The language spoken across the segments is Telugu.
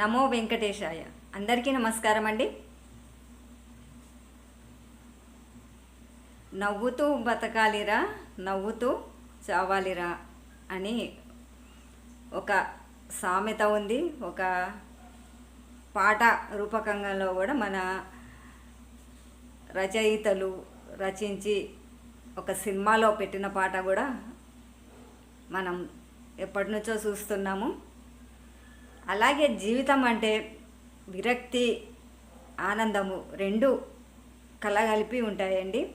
నమో వెంకటేశాయ. అందరికీ నమస్కారం అండి నవ్వుతూ బతకాలిరా నవ్వుతూ చావాలిరా అని ఒక సామెత ఉంది. ఒక పాట రూపకంగా కూడా మన రచయితలు రచించి ఒక సినిమాలో పెట్టిన పాట కూడా మనం ఎప్పటి నుంచో చూస్తున్నాము. అలాగే జీవితం అంటే విరక్తి ఆనందము రెండు కలగలిపి ఉంటాయండి.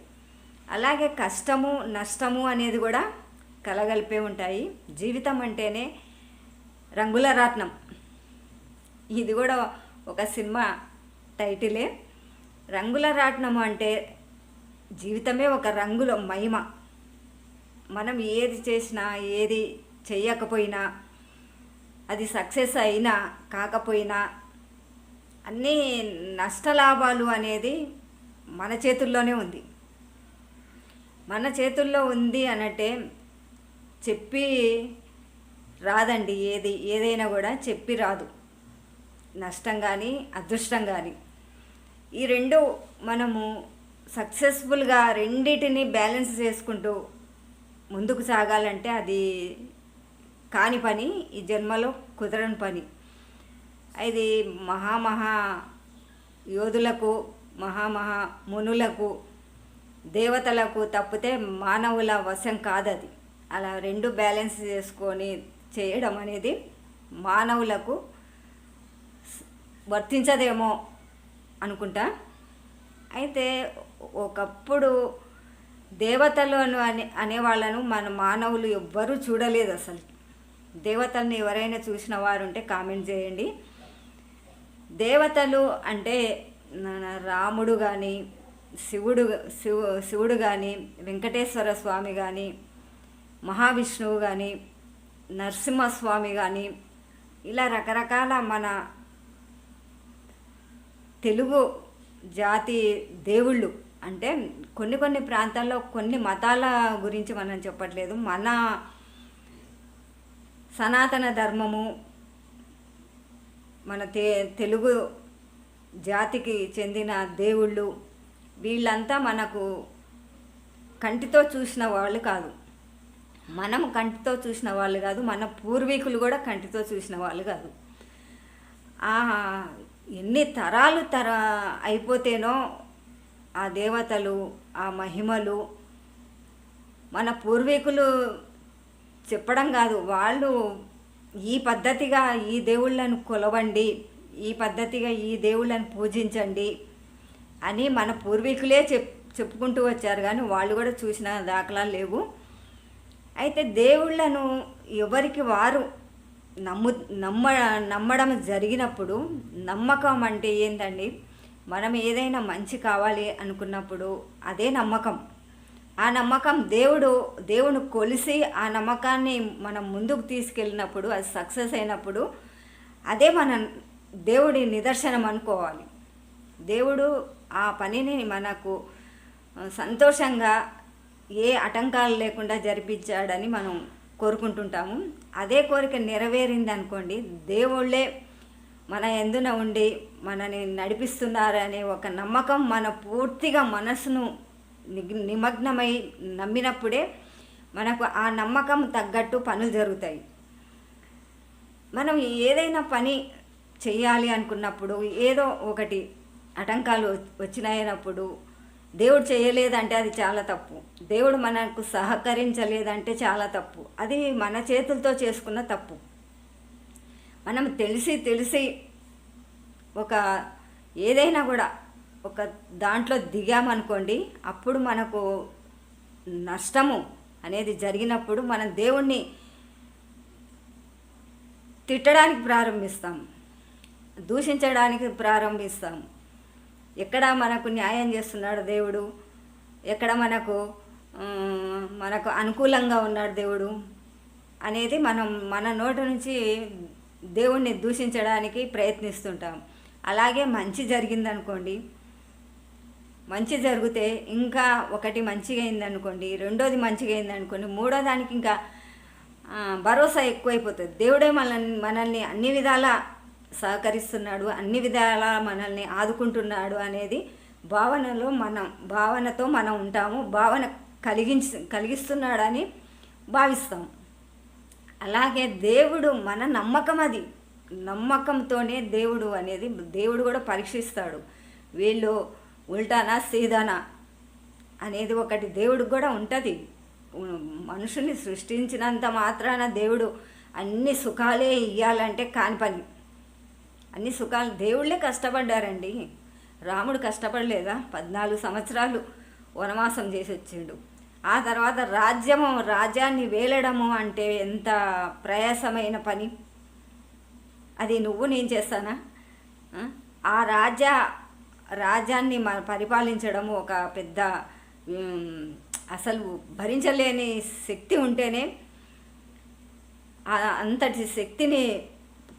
అలాగే కష్టము నష్టము అనేది కూడా కలగలిపే ఉంటాయి. జీవితం అంటేనే రంగుల రాట్నం ఇది కూడా ఒక సినిమా టైటిలే. రంగుల రాట్నం అంటే జీవితమే ఒక రంగుల మహిమ. మనం ఏది చేసినా ఏది చేయకపోయినా అది సక్సెస్ అయినా కాకపోయినా అన్నీ నష్టలాభాలు అనేది మన చేతుల్లోనే ఉంది. మన చేతుల్లో ఉంది అనంటే చెప్పి రాదండి ఏది ఏదైనా కూడా చెప్పి రాదు. నష్టం కానీ అదృష్టం కానీ ఈ రెండు మనము సక్సెస్ఫుల్గా రెండింటిని బ్యాలెన్స్ చేసుకుంటూ ముందుకు సాగాలంటే అది కాని పని ఈ జన్మలో కుదరని పని. ఇది మహామహా యోధులకు మహామహా మునులకు దేవతలకు తప్పితే మానవుల వశం కాదది. అలా రెండు బ్యాలెన్స్ చేసుకొని చేయడం అనేది మానవులకు వర్తించదేమో అనుకుంటా. అయితే ఒకప్పుడు దేవతలను అనే అనేవాళ్ళను మన మానవులు ఎవ్వరూ చూడలేదు అసలు. దేవతల్ని ఎవరైనా చూసిన వారు ఉంటే కామెంట్ చేయండి. దేవతలు అంటే రాముడు కానీ శివుడు శివు శివుడు కానీ వెంకటేశ్వర స్వామి కానీ మహావిష్ణువు కానీ నరసింహస్వామి కానీ ఇలా రకరకాల మన తెలుగు జాతి దేవుళ్ళు అంటే కొన్ని కొన్ని ప్రాంతాల్లో కొన్ని మతాల గురించి మనం చెప్పట్లేదు. మన సనాతన ధర్మము మన తె తెలుగు జాతికి చెందిన దేవుళ్ళు వీళ్ళంతా మనకు కంటితో చూసిన వాళ్ళు కాదు. మనం కంటితో చూసిన వాళ్ళు కాదు మన పూర్వీకులు కూడా కంటితో చూసిన వాళ్ళు కాదు. ఎన్ని తరాలు తర అయిపోతేనో ఆ దేవతలు ఆ మహిమలు మన పూర్వీకులు చెప్పడం కాదు. వాళ్ళు ఈ పద్ధతిగా ఈ దేవుళ్ళను కొలవండి ఈ పద్ధతిగా ఈ దేవుళ్ళని పూజించండి అని మన పూర్వీకులే చెప్ చెప్పుకుంటూ వచ్చారు. కానీ వాళ్ళు కూడా చూసిన దాఖలాలు లేవు. అయితే దేవుళ్ళను ఎవరికి వారు నమ్ము నమ్మ నమ్మడం జరిగినప్పుడు నమ్మకం అంటే ఏంటండి మనం ఏదైనా మంచి కావాలి అనుకున్నప్పుడు అదే నమ్మకం. ఆ నమ్మకం దేవుడు దేవుని కొలిసి ఆ నమ్మకాన్ని మనం ముందుకు తీసుకెళ్ళినప్పుడు అది సక్సెస్ అయినప్పుడు అదే మన దేవుడి నిదర్శనం అనుకోవాలి. దేవుడు ఆ పనిని మనకు సంతోషంగా ఏ ఆటంకాలు లేకుండా జరిపించాడని మనం కోరుకుంటుంటాము. అదే కోరిక నెరవేరింది అనుకోండి దేవుళ్ళే మన ఎందున ఉండి మనని నడిపిస్తున్నారనే ఒక నమ్మకం మన పూర్తిగా మనసును నిమగ్నమై నమ్మినప్పుడే మనకు ఆ నమ్మకం తగ్గట్టు పనులు జరుగుతాయి. మనం ఏదైనా పని చేయాలి అనుకున్నప్పుడు ఏదో ఒకటి ఆటంకాలు వచ్చినాయనప్పుడు దేవుడు చేయలేదంటే అది చాలా తప్పు. దేవుడు మనకు సహకరించలేదంటే చాలా తప్పు. అది మన చేతులతో చేసుకున్న తప్పు. మనం తెలిసి తెలిసి ఒక ఏదైనా కూడా ఒక దాంట్లో దిగామనుకోండి అప్పుడు మనకు నష్టము అనేది జరిగినప్పుడు మనం దేవుణ్ణి తిట్టడానికి ప్రారంభిస్తాం దూషించడానికి ప్రారంభిస్తాం. ఎక్కడ మనకు న్యాయం చేస్తున్నాడు దేవుడు? ఎక్కడ మనకు మనకు అనుకూలంగా ఉన్నాడు దేవుడు? అనేది మనం మన నోటి నుంచి దేవుణ్ణి దూషించడానికి ప్రయత్నిస్తుంటాం. అలాగే మంచి జరిగిందనుకోండి మంచి జరిగితే ఇంకా ఒకటి మంచిగా అయిందనుకోండి రెండోది మంచిగా అయిందనుకోండి మూడో దానికి ఇంకా భరోసా ఎక్కువైపోతుంది. దేవుడే మనల్ని మనల్ని అన్ని విధాలా సహకరిస్తున్నాడు అన్ని విధాల మనల్ని ఆదుకుంటున్నాడు అనేది భావనలో మనం భావనతో మనం ఉంటాము భావన కలిగించి కలిగిస్తున్నాడని భావిస్తాం. అలాగే దేవుడు మన నమ్మకం అది. నమ్మకంతోనే దేవుడు అనేది దేవుడు కూడా పరీక్షిస్తాడు. వీళ్ళు ఉల్టానా సీదానా అనేది ఒకటి దేవుడికి కూడా ఉంటుంది. మనుషుని సృష్టించినంత మాత్రాన దేవుడు అన్ని సుఖాలే ఇవ్వాలంటే కాని పని. అన్ని సుఖాలు దేవుళ్ళే కష్టపడ్డారండి. రాముడు కష్టపడలేదా? పద్నాలుగు సంవత్సరాలు వనవాసం చేసి వచ్చిండు. ఆ తర్వాత రాజ్యము రాజ్యాన్ని వేలడము అంటే ఎంత ప్రయాసమైన పని. అది నువ్వు నేను చేస్తానా? ఆ? ఆ రాజ్య రాజ్యాన్ని మ పరిపాలించడం ఒక పెద్ద అసలు భరించలేని శక్తి ఉంటేనే అంతటి శక్తిని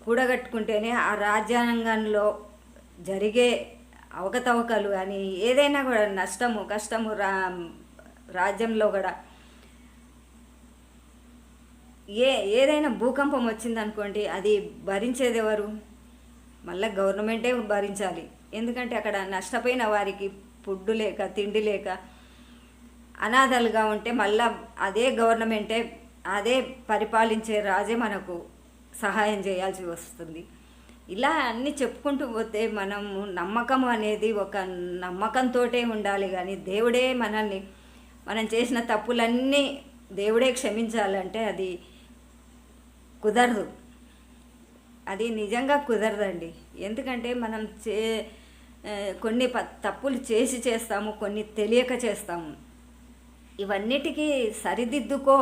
కూడగట్టుకుంటేనే ఆ రాజ్యాంగంలో జరిగే అవకతవకలు కానీ ఏదైనా కూడా నష్టము కష్టము రా రాజ్యంలో కూడా ఏ ఏదైనా భూకంపం వచ్చిందనుకోండి అది భరించేది ఎవరు మళ్ళీ గవర్నమెంటే భరించాలి. ఎందుకంటే అక్కడ నష్టపోయిన వారికి ఫుడ్ లేక తిండి లేక అనాథలుగా ఉంటే మళ్ళా అదే గవర్నమెంటే అదే పరిపాలించే రాజే మనకు సహాయం చేయాల్సి వస్తుంది. ఇలా అన్నీ చెప్పుకుంటూ పోతే మనము నమ్మకం అనేది ఒక నమ్మకంతో ఉండాలి కానీ దేవుడే మనల్ని మనం చేసిన తప్పులన్నీ దేవుడే క్షమించాలంటే అది కుదరదు. అది నిజంగా కుదరదండి. ఎందుకంటే మనం చే కొన్ని తప్పులు చేసి చేస్తాము కొన్ని తెలియక చేస్తాము. ఇవన్నిటికీ సరిదిద్దుకో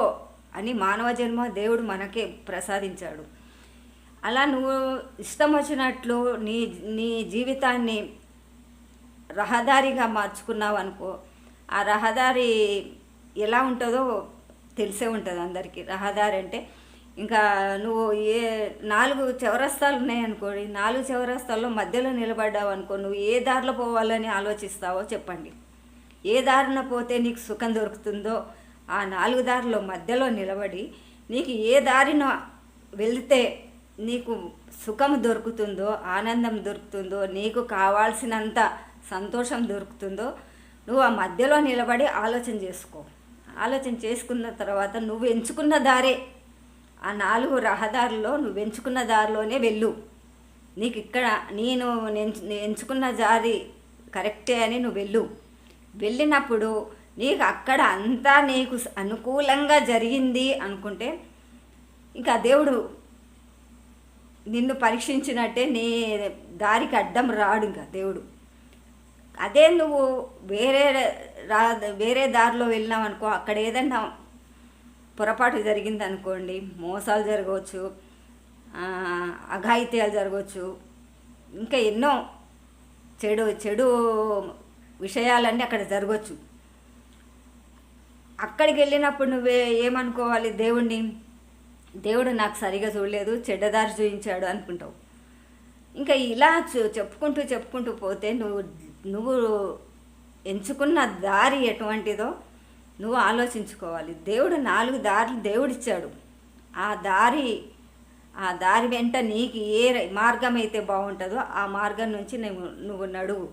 అని మానవ జన్మ దేవుడు మనకే ప్రసాదించాడు. అలా నువ్వు ఇష్టం వచ్చినట్లు నీ నీ జీవితాన్ని రహదారిగా మార్చుకున్నావు అనుకో ఆ రహదారి ఎలా ఉంటుందో తెలిసే ఉంటుంది అందరికీ. రహదారి అంటే ఇంకా నువ్వు ఏ నాలుగు చౌరస్తాలు ఉన్నాయనుకోండి నాలుగు చౌరస్తాల్లో మధ్యలో నిలబడ్డావు అనుకో నువ్వు ఏ దారిలో పోవాలని ఆలోచిస్తావో చెప్పండి. ఏ దారిన పోతే నీకు సుఖం దొరుకుతుందో ఆ నాలుగు దారిలో మధ్యలో నిలబడి నీకు ఏ దారిన వెళితే నీకు సుఖం దొరుకుతుందో ఆనందం దొరుకుతుందో నీకు కావాల్సినంత సంతోషం దొరుకుతుందో నువ్వు ఆ మధ్యలో నిలబడి ఆలోచన చేసుకో. ఆలోచన చేసుకున్న తర్వాత నువ్వు ఎంచుకున్న దారే ఆ నాలుగు రహదారుల్లో నువ్వు ఎంచుకున్న దారిలోనే వెళ్ళు. నీకు ఇక్కడ నేను ఎంచుకున్న దారి కరెక్టే అని నువ్వు వెళ్ళు. వెళ్ళినప్పుడు నీకు అక్కడ అంతా నీకు అనుకూలంగా జరిగింది అనుకుంటే ఇంకా దేవుడు నిన్ను పరీక్షించినట్టే నీ దారికి అడ్డం రాడు ఇంకా దేవుడు. అదే నువ్వు వేరే రా వేరే దారిలో వెళ్ళినావు అనుకో అక్కడ ఏదన్నా పొరపాటు జరిగింది అనుకోండి మోసాలు జరగవచ్చు అఘాయిత్యాలు జరగవచ్చు ఇంకా ఎన్నో చెడు చెడు విషయాలన్నీ అక్కడ జరగవచ్చు. అక్కడికి వెళ్ళినప్పుడు నువ్వే ఏమనుకోవాలి? దేవుణ్ణి దేవుడు నాకు సరిగా చూడలేదు చెడ్డదారి చూపించాడు అనుకుంటావు. ఇంకా ఇలా చెప్పుకుంటూ చెప్పుకుంటూ పోతే నువ్వు నువ్వు ఎంచుకున్న దారి ఎటువంటిదో నువ్వు ఆలోచించుకోవాలి. దేవుడు నాలుగు దారులు దేవుడిచ్చాడు. ఆ దారి ఆ దారి వెంట నీకు ఏ మార్గం అయితే బాగుంటుందో ఆ మార్గం నుంచి నువ్వు నువ్వు నడువు.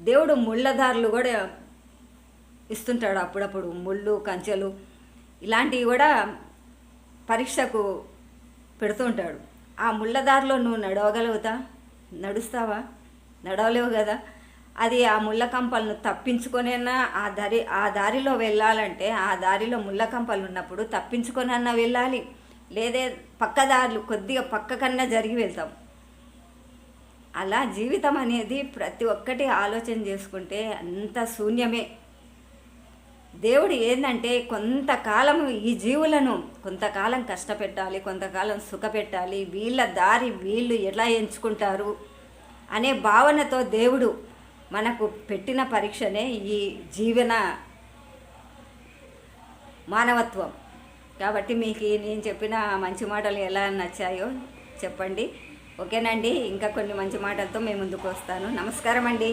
దేవుడు ముళ్ళ దారులు కూడా ఇస్తుంటాడు అప్పుడప్పుడు. ముళ్ళు కంచెలు ఇలాంటివి కూడా పరీక్షకు పెడుతుంటాడు ఆ ముళ్ళ దారిలో నువ్వు నడవగలుగుతా? నడుస్తావా? నడవలేవు కదా? అది ఆ ముళ్ళకంపలను తప్పించుకొనైనా ఆ దారి ఆ దారిలో వెళ్ళాలంటే ఆ దారిలో ముళ్ళకంపలు ఉన్నప్పుడు తప్పించుకొనన్నా వెళ్ళాలి. లేదే పక్క దారులు కొద్దిగా పక్క కన్నా జరిగి వెళ్తాం. అలా జీవితం అనేది ప్రతి ఒక్కటి ఆలోచన చేసుకుంటే అంత శూన్యమే. దేవుడు ఏంటంటే కొంతకాలం ఈ జీవులను కొంతకాలం కష్టపెట్టాలి కొంతకాలం సుఖపెట్టాలి వీళ్ళ దారి వీళ్ళు ఎలా ఎంచుకుంటారు అనే భావనతో దేవుడు మనకు పెట్టిన పరీక్షనే ఈ జీవన మానవత్వం. కాబట్టి మీకు నేను చెప్పిన మంచి మాటలు ఎలా నచ్చాయో చెప్పండి. ఓకేనండి? ఇంకా కొన్ని మంచి మాటలతో మేము ముందుకు వస్తాను. నమస్కారం అండి